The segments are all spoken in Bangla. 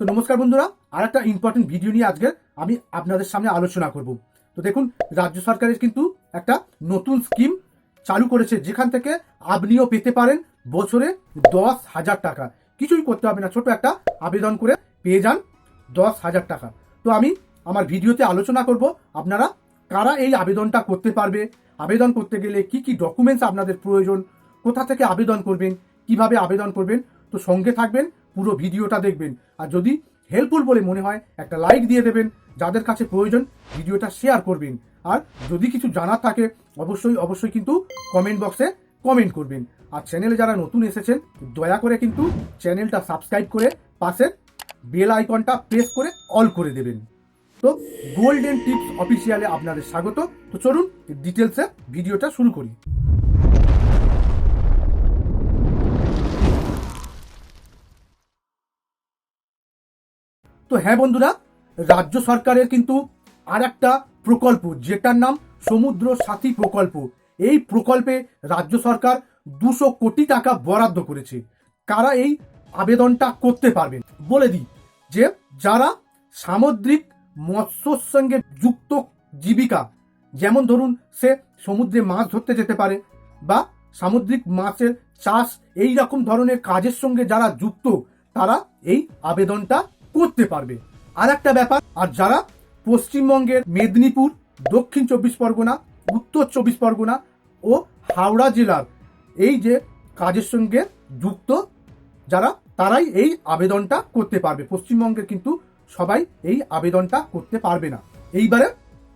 তো নমস্কার বন্ধুরা আর একটা ইম্পর্টেন্ট ভিডিও নিয়ে আজকে আমি আপনাদের সামনে আলোচনা করব। তো দেখুন, রাজ্য সরকারের কিন্তু একটা নতুন স্কিম চালু করেছে, যেখান থেকে আপনিও পেতে পারেন বছরে দশ হাজার টাকা। কিছুই করতে হবে না, ছোট একটা আবেদন করে পেয়ে যান দশ হাজার টাকা। তো আমি আমার ভিডিওতে আলোচনা করব, আপনারা কারা এই আবেদনটা করতে পারবে? আবেদন করতে গেলে কি কি ডকুমেন্টস আপনাদের প্রয়োজন? কোথা থেকে আবেদন করবেন? কীভাবে আবেদন করবেন? তো সঙ্গে থাকবেন পুরো ভিডিওটা দেখবেন। আর যদি হেল্পফুল বলে মনে হয়, একটা লাইক দিয়ে দেবেন। যাদের কাছে প্রয়োজন, ভিডিওটা শেয়ার করবেন। আর যদি কিছু জানার থাকে, অবশ্যই অবশ্যই কিন্তু কমেন্ট বক্সে কমেন্ট করবেন। আর চ্যানেলে যারা নতুন এসেছেন, দয়া করে কিন্তু চ্যানেলটা সাবস্ক্রাইব করে পাশে বেল আইকনটা প্রেস করে অল করে দেবেন। তো গোল্ডেন টিপস অফিসিয়ালে আপনাদের স্বাগত। তো চলুন ডিটেলসে ভিডিওটা শুরু করি। তো হ্যাঁ বন্ধুরা, রাজ্য সরকারের কিন্তু আর একটা প্রকল্প, যেটার নাম সমুদ্র সাথী প্রকল্প। এই প্রকল্পে রাজ্য সরকার দুশো কোটি টাকা বরাদ্দ করেছে। কারা এই আবেদনটা করতে পারবেন বলে দিই যে, যারা সামুদ্রিক মৎস্যর সঙ্গে যুক্ত জীবিকা, যেমন ধরুন সে সমুদ্রে মাছ ধরতে যেতে পারে বা সামুদ্রিক মাছের চাষ, এই রকম ধরনের কাজের সঙ্গে যারা যুক্ত, তারা এই আবেদনটা করতে পারবে। আর একটা ব্যাপার, আর যারা পশ্চিমবঙ্গের মেদিনীপুর, দক্ষিণ চব্বিশ পরগনা, উত্তর চব্বিশ পরগনা ও হাওড়া জেলার এই যে কাজের সঙ্গে যুক্ত যারা, তারাই এই আবেদনটা করতে পারবে। পশ্চিমবঙ্গের কিন্তু সবাই এই আবেদনটা করতে পারবে না। এইবারে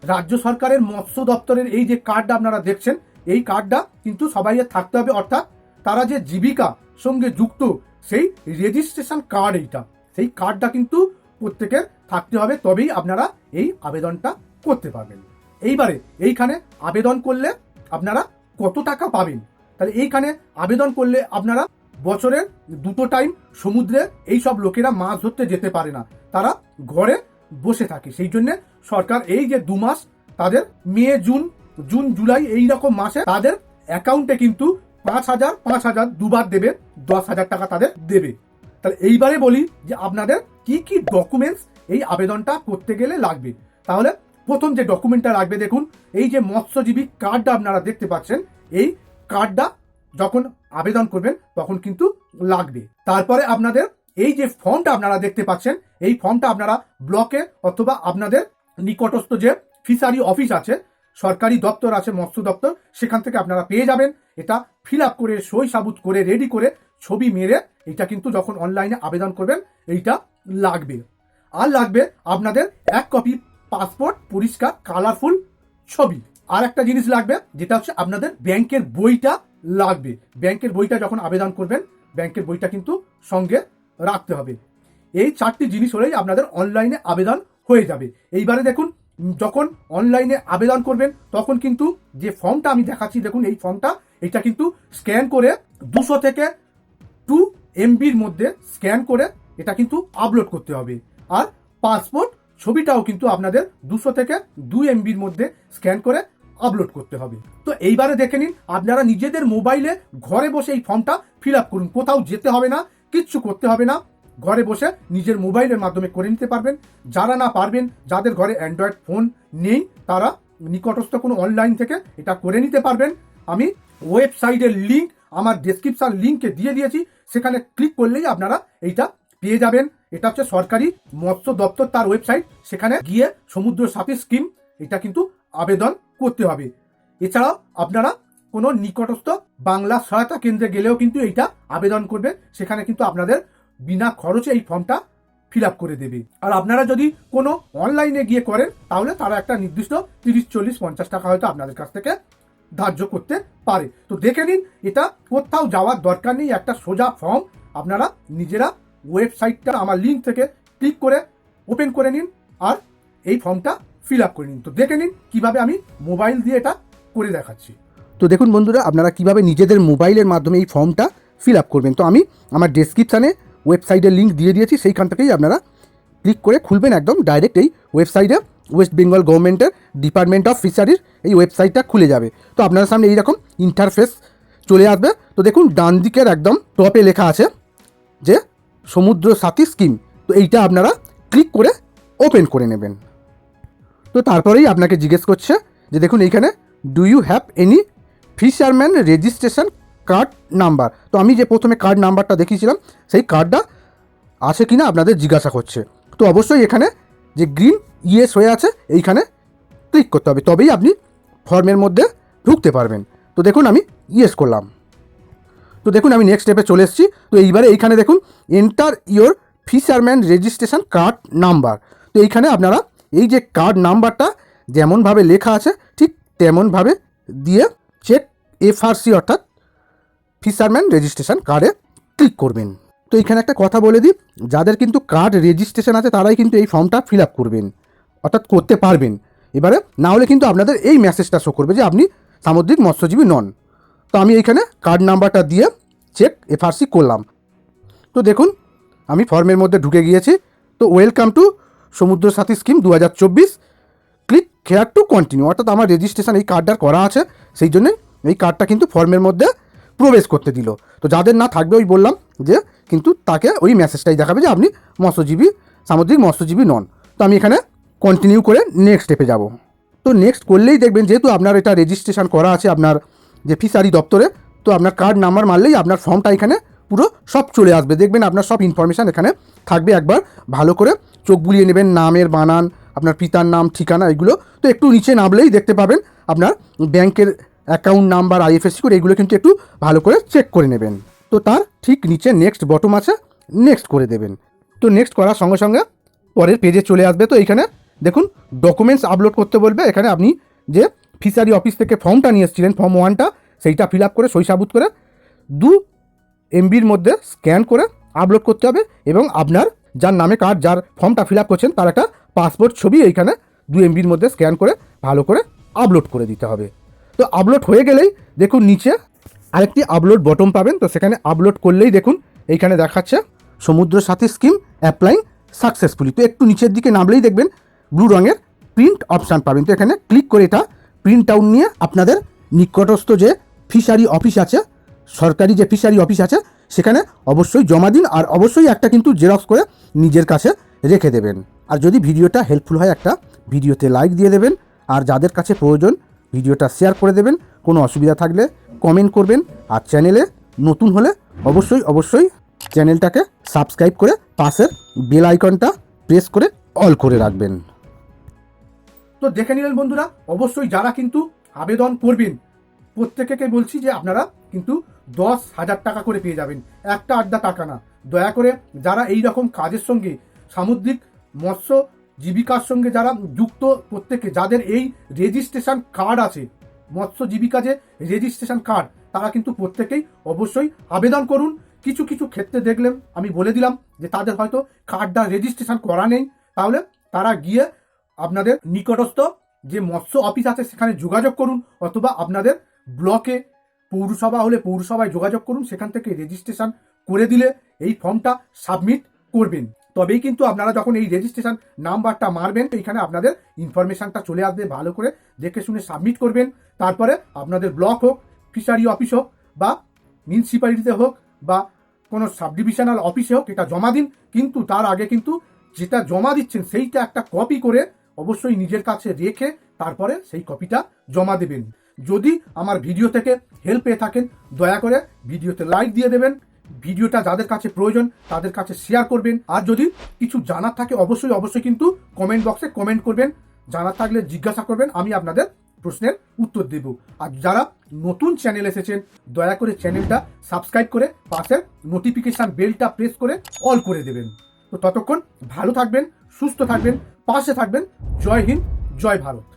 রাজ্য সরকারের মৎস্য দপ্তরের এই যে কার্ডটা আপনারা দেখছেন, এই কার্ডটা কিন্তু সবাই থাকতে হবে। অর্থাৎ তারা যে জীবিকা সঙ্গে যুক্ত, সেই রেজিস্ট্রেশন কার্ড এইটা। সেই কার্ডটা কিন্তু প্রত্যেকের থাকতে হবে, তবেই আপনারা এই আবেদনটা করতে পারবেন। এইবারে এইখানে আবেদন করলে আপনারা কত টাকা পাবেন? তাহলে এইখানে আবেদন করলে আপনারা বছরের দুটো টাইম সমুদ্রে এই সব লোকেরা মাছ ধরতে যেতে পারে না। তারা ঘরে বসে থাকে। সেই জন্য সরকার এই যে দু মাস তাদের মে, জুন জুন, জুলাই এই রকম মাসে তাদের অ্যাকাউন্টে কিন্তু পাঁচ হাজার পাঁচ হাজার দুবার দেবে, দশ হাজার টাকা তাদের দেবে। তাহলে এইবারে বলি যে আপনাদের কি কি ডকুমেন্টস এই আবেদনটা করতে গেলে লাগবে। তাহলে প্রথম যে ডকুমেন্টটা লাগবে দেখুন, এই যে মৎস্যজীবী কার্ডটা আপনারা দেখতে পাচ্ছেন, এই কার্ডটা যখন আবেদন করবেন তখন কিন্তু লাগবে। তারপরে আপনাদের এই যে ফর্মটা আপনারা দেখতে পাচ্ছেন, এই ফর্মটা আপনারা ব্লকে অথবা আপনাদের নিকটস্থ যে ফিশারি অফিস আছে, সরকারি দপ্তর আছে, মৎস্য দপ্তর, সেখান থেকে আপনারা পেয়ে যাবেন। এটা ফিল আপ করে সই সাবুত করে রেডি করে ছবি মেরে এটা কিন্তু যখন অনলাইনে আবেদন করবেন, এইটা লাগবে। আর লাগবে আপনাদের এক কপি পাসপোর্ট পরিষ্কার কালারফুল ছবি। আর একটা জিনিস লাগবে, যেটা হচ্ছে আপনাদের ব্যাংকের বইটা লাগবে। ব্যাংকের বইটা যখন আবেদন করবেন, ব্যাংকের বইটা কিন্তু সঙ্গে রাখতে হবে। এই চারটি জিনিস হলেই আপনাদের অনলাইনে আবেদন হয়ে যাবে। এইবারে দেখুন, যখন অনলাইনে আবেদন করবেন, তখন কিন্তু যে ফর্মটা আমি দেখাচ্ছি, দেখুন এই ফর্মটা এটা কিন্তু স্ক্যান করে দুশো থেকে টু এমবির মধ্যে স্ক্যান করে এটা কিন্তু আপলোড করতে হবে। আর পাসপোর্ট ছবিটাও কিন্তু আপনাদের দুশো থেকে দুই এমবির মধ্যে স্ক্যান করে আপলোড করতে হবে। তো এইবারে দেখে নিন, আপনারা নিজেদের মোবাইলে ঘরে বসে এই ফর্মটা ফিল আপ করুন। কোথাও যেতে হবে না, কিচ্ছু করতে হবে না। ঘরে বসে নিজের মোবাইলের মাধ্যমে করে নিতে পারবেন। যারা না পারবেন, যাদের ঘরে অ্যান্ড্রয়েড ফোন নেই, তারা নিকটস্থ কোনো অনলাইন থেকে এটা করে নিতে পারবেন। আমি ওয়েবসাইটের লিঙ্ক আমার ডেসক্রিপশন লিঙ্কে দিয়ে দিয়েছি, সেখানে ক্লিক করলেই আপনারা এইটা পেয়ে যাবেন। এটা হচ্ছে সরকারি মৎস্য দপ্তর, তার ওয়েবসাইট সেখানে গিয়ে সমুদ্র সাথী স্কিম এটা কিন্তু আবেদন করতে হবে। এছাড়াও আপনারা কোনো নিকটস্থ বাংলা সহায়তা কেন্দ্রে গেলেও কিন্তু এইটা আবেদন করবে সেখানে কিন্তু আপনাদের বিনা খরচে এই ফর্মটা ফিল আপ করে দেবে। আর আপনারা যদি কোনো অনলাইনে গিয়ে করেন, তাহলে তারা একটা নির্দিষ্ট তিরিশ, চল্লিশ, পঞ্চাশ টাকা হয়তো আপনাদের কাছ থেকে ধার্য করতে পারে। তো দেখে নিন, এটা কোথাও যাওয়ার দরকার নেই, একটা সোজা ফর্ম। আপনারা নিজেরা ওয়েবসাইটটা আমার লিঙ্ক থেকে ক্লিক করে ওপেন করে নিন আর এই ফর্মটা ফিল আপ করে নিন। তো দেখে নিন কীভাবে আমি মোবাইল দিয়ে এটা করে দেখাচ্ছি। তো দেখুন বন্ধুরা, আপনারা কীভাবে নিজেদের মোবাইলের মাধ্যমে এই ফর্মটা ফিল আপ করবেন। তো আমি আমার ডেসক্রিপশানে ওয়েবসাইটের লিঙ্ক দিয়ে দিয়েছি, সেইখান থেকেই আপনারা ক্লিক করে খুলবেন একদম ডাইরেক্ট এই ওয়েবসাইটে ওয়েস্ট বেঙ্গল গভর্নমেন্টের ডিপার্টমেন্ট অফ ফিশারির এই ওয়েবসাইটটা খুলে যাবে। তো আপনার সামনে এইরকম ইন্টারফেস চলে আসবে। তো দেখুন, ডান দিকের একদম টপে লেখা আছে যে সমুদ্র সাথী স্কিম তো এইটা আপনারা ক্লিক করে ওপেন করে নেবেন। তো তারপরেই আপনাকে জিজ্ঞেস করছে যে দেখুন, এইখানে do you have any fisherman registration card number তো আমি যে প্রথমে কার্ড নাম্বারটা দেখিয়েছিলাম, সেই কার্ডটা আছে কিনা আপনাদের জিজ্ঞাসা করছে। তো অবশ্যই এখানে যে গ্রিন ইয়েস হয়ে আছে, এইখানে ক্লিক করতে হবে। তবেই আপনি ফর্মের মধ্যে ঢুকতে পারবেন। তো দেখুন আমি ইয়েস করলাম। তো দেখুন আমি নেক্সট স্টেপে চলে এসেছি। তো এইবারে এইখানে দেখুন enter your fisherman registration card number তো এইখানে আপনারা এই যে কার্ড নাম্বারটা যেমনভাবে লেখা আছে, ঠিক তেমনভাবে দিয়ে চেক এফআরসি অর্থাৎ ফিশারম্যান রেজিস্ট্রেশন কার্ডে ক্লিক করবেন। তো এখানে একটা কথা বলে দিই, যাদের কিন্তু কার্ড রেজিস্ট্রেশন আছে, তারাই কিন্তু এই ফর্মটা ফিল আপ করবেন, অর্থাৎ করতে পারবেন। এবারে না হলে কিন্তু আপনাদের এই মেসেজটা শো করবে যে আপনি সামুদ্রিক মৎস্যজীবী নন। তো আমি এইখানে কার্ড নাম্বারটা দিয়ে চেক এফআরসি করলাম। তো দেখুন, আমি ফর্মের মধ্যে ঢুকে গিয়েছি। তো ওয়েলকাম টু সমুদ্র সাথী স্কিম দু হাজার চব্বিশ। ক্লিক হেয়ার টু কন্টিনিউ অর্থাৎ আমার রেজিস্ট্রেশন এই কার্ডটার করা আছে, সেই জন্যে এই কার্ডটা কিন্তু ফর্মের মধ্যে প্রবেশ করতে দিল। তো যাদের না থাকবে, ওই বললাম যে কিন্তু তাকে ওই মেসেজটাই দেখাবে যে আপনি মৎস্যজীবী, সামুদ্রিক মৎস্যজীবী নন। তো আমি এখানে কন্টিনিউ করে নেক্সট স্টেপে যাব। তো নেক্সট করলেই দেখবেন যেহেতু আপনার এটা রেজিস্ট্রেশন করা আছে আপনার যে ফিশারি দপ্তরে, তো আপনার কার্ড নাম্বার মারলেই আপনার ফর্মটা এখানে পুরো সব চলে আসবে। দেখবেন আপনার সব ইনফরমেশান এখানে থাকবে একবার। ভালো করে চোখ বুলিয়ে নেবেন, নামের বানান, আপনার পিতার নাম, ঠিকানা এগুলো। তো একটু নিচে নামলেই দেখতে পাবেন আপনার ব্যাংকের অ্যাকাউন্ট নাম্বার আইএফএসসি কোড এগুলো কিন্তু একটু ভালো করে চেক করে নেবেন। তো তার ঠিক নিচে নেক্সট বটম আছে নেক্সট করে দেবেন। তো নেক্সট করার সঙ্গে সঙ্গে পরের পেজে চলে আসবে। তো এখানে দেখুন ডকুমেন্টস আপলোড করতে বলবে। এখানে আপনি যে ফিশারি অফিস থেকে ফর্মটা নিয়ে এসেছিলেন ফর্ম ওয়ানটা সেইটা ফিল আপ করে, সই সাবুত করে দু এমবির মধ্যে স্ক্যান করে আপলোড করতে হবে এবং আপনার যার নামে কার্ড যার ফর্মটা ফিল আপ করছেন, তার একটা পাসপোর্ট ছবি এইখানে দু এমবির মধ্যে স্ক্যান করে, ভালো করে আপলোড করে দিতে হবে। তো আপলোড হয়ে গেলেই দেখুন, নিচে আরেকটি আপলোড বটম পাবেন, তো সেখানে আপলোড করলেই দেখুন, এইখানে দেখাচ্ছে সমুদ্র সাথী স্কিম অ্যাপ্লাইং সাকসেসফুলি তো একটু নিচের দিকে নামলেই দেখবেন ব্লু রঙের প্রিন্ট অপশান পাবেন। তো এখানে ক্লিক করে এটা প্রিন্ট আউট নিয়ে আপনাদের নিকটস্থ যে ফিশারি অফিস আছে, সরকারি যে ফিশারি অফিস আছে, সেখানে অবশ্যই জমা দিন আর অবশ্যই একটা কিন্তু জেরক্স করে নিজের কাছে রেখে দেবেন। আর যদি ভিডিওটা হেল্পফুল হয়, একটা ভিডিওতে লাইক দিয়ে দেবেন। আর যাদের কাছে প্রয়োজন, ভিডিওটা শেয়ার করে দেবেন। কোনো অসুবিধা থাকলে কমেন্ট করবেন আর চ্যানেলে নতুন হলে অবশ্যই অবশ্যই চ্যানেলটাকে সাবস্ক্রাইব করে পাশের বেল আইকনটা প্রেস করে অল করে রাখবেন। তো দেখে নিলেন বন্ধুরা, অবশ্যই যারা কিন্তু আবেদন করবেন প্রত্যেকে বলছি যে আপনারা কিন্তু দশ হাজার টাকা করে পেয়ে যাবেন, একটা আড্ডা টাকা না। দয়া করে যারা এই রকম কাজের সঙ্গে, সামুদ্রিক মৎস্য জীবিকার সঙ্গে যারা যুক্ত, প্রত্যেকে যাদের এই রেজিস্ট্রেশন কার্ড আছে মৎস্য জীবিকা যে রেজিস্ট্রেশন কার্ড তারা কিন্তু প্রত্যেকেই অবশ্যই আবেদন করুন। কিছু কিছু ক্ষেত্রে দেখলেন, আমি বলে দিলাম যে তাদের হয়তো কার্ডটা রেজিস্ট্রেশন করা নেই। তাহলে তারা গিয়ে আপনাদের নিকটস্থ যে মৎস্য অফিস আছে, সেখানে যোগাযোগ করুন, অথবা আপনাদের ব্লকে পৌরসভা হলে পৌরসভায় যোগাযোগ করুন, সেখান থেকে রেজিস্ট্রেশন করে দিলে এই ফর্মটা সাবমিট করবেন। তবেই কিন্তু আপনারা যখন এই রেজিস্ট্রেশন নাম্বারটা মারবেন এইখানে আপনাদের ইনফরমেশনটা চলে আসবে। ভালো করে দেখে শুনে সাবমিট করবেন। তারপরে আপনাদের ব্লক হোক ফিশারি অফিস হোক বা মিউনিসিপ্যালিটিতে হোক বা কোনো সাব ডিভিশনাল অফিসে হোক, এটা জমা দিন। কিন্তু তার আগে কিন্তু যেটা জমা দিচ্ছেন, সেইটা একটা কপি করে অবশ্যই নিজের কাছে রেখে তারপরে সেই কপিটা জমা দেবেন। যদি আমার ভিডিও থেকে হেল্প পেয়ে থাকেন, দয়া করে ভিডিওতে লাইক দিয়ে দেবেন। ভিডিওটা যাদের কাছে প্রয়োজন, তাদের কাছে শেয়ার করবেন। আর যদি কিছু জানার থাকে, অবশ্যই অবশ্যই কিন্তু কমেন্ট বক্সে কমেন্ট করবেন। জানার থাকলে জিজ্ঞাসা করবেন, আমি আপনাদের প্রশ্নের উত্তর দেব। আর যারা নতুন চ্যানেল এসেছেন, দয়া করে চ্যানেলটা সাবস্ক্রাইব করে পাশের নোটিফিকেশন বেলটা প্রেস করে অল করে দেবেন। তো ততক্ষণ ভালো থাকবেন, সুস্থ থাকবেন, পাশে থাকবেন। জয় হিন্দ, জয় ভারত।